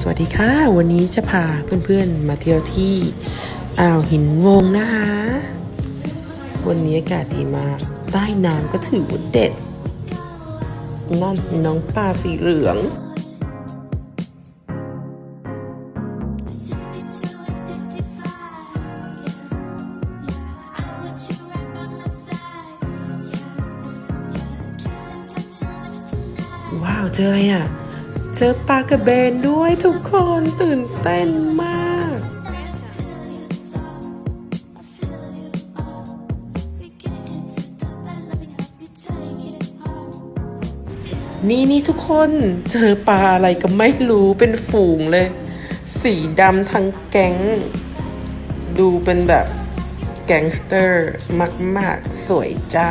สวัสดีค่ะ วันนี้จะพาเพื่อนๆมาเที่ยวที่อ่าวหินงงนะคะ วันนี้อากาศดีมาก ใต้น้ำก็ถือว่าเด็ด นั่นน้องปลาสีเหลืองว้าวเจออะไรอะ เจอปลากระเบนด้วยทุกคนตื่นเต้นมาก นี่นี่ทุกคนเจอปลาอะไรก็ไม่รู้เป็นฝูงเลย สีดำทั้งแก๊ง ดูเป็นแบบแก๊งสเตอร์มาก ๆ สวยจ้า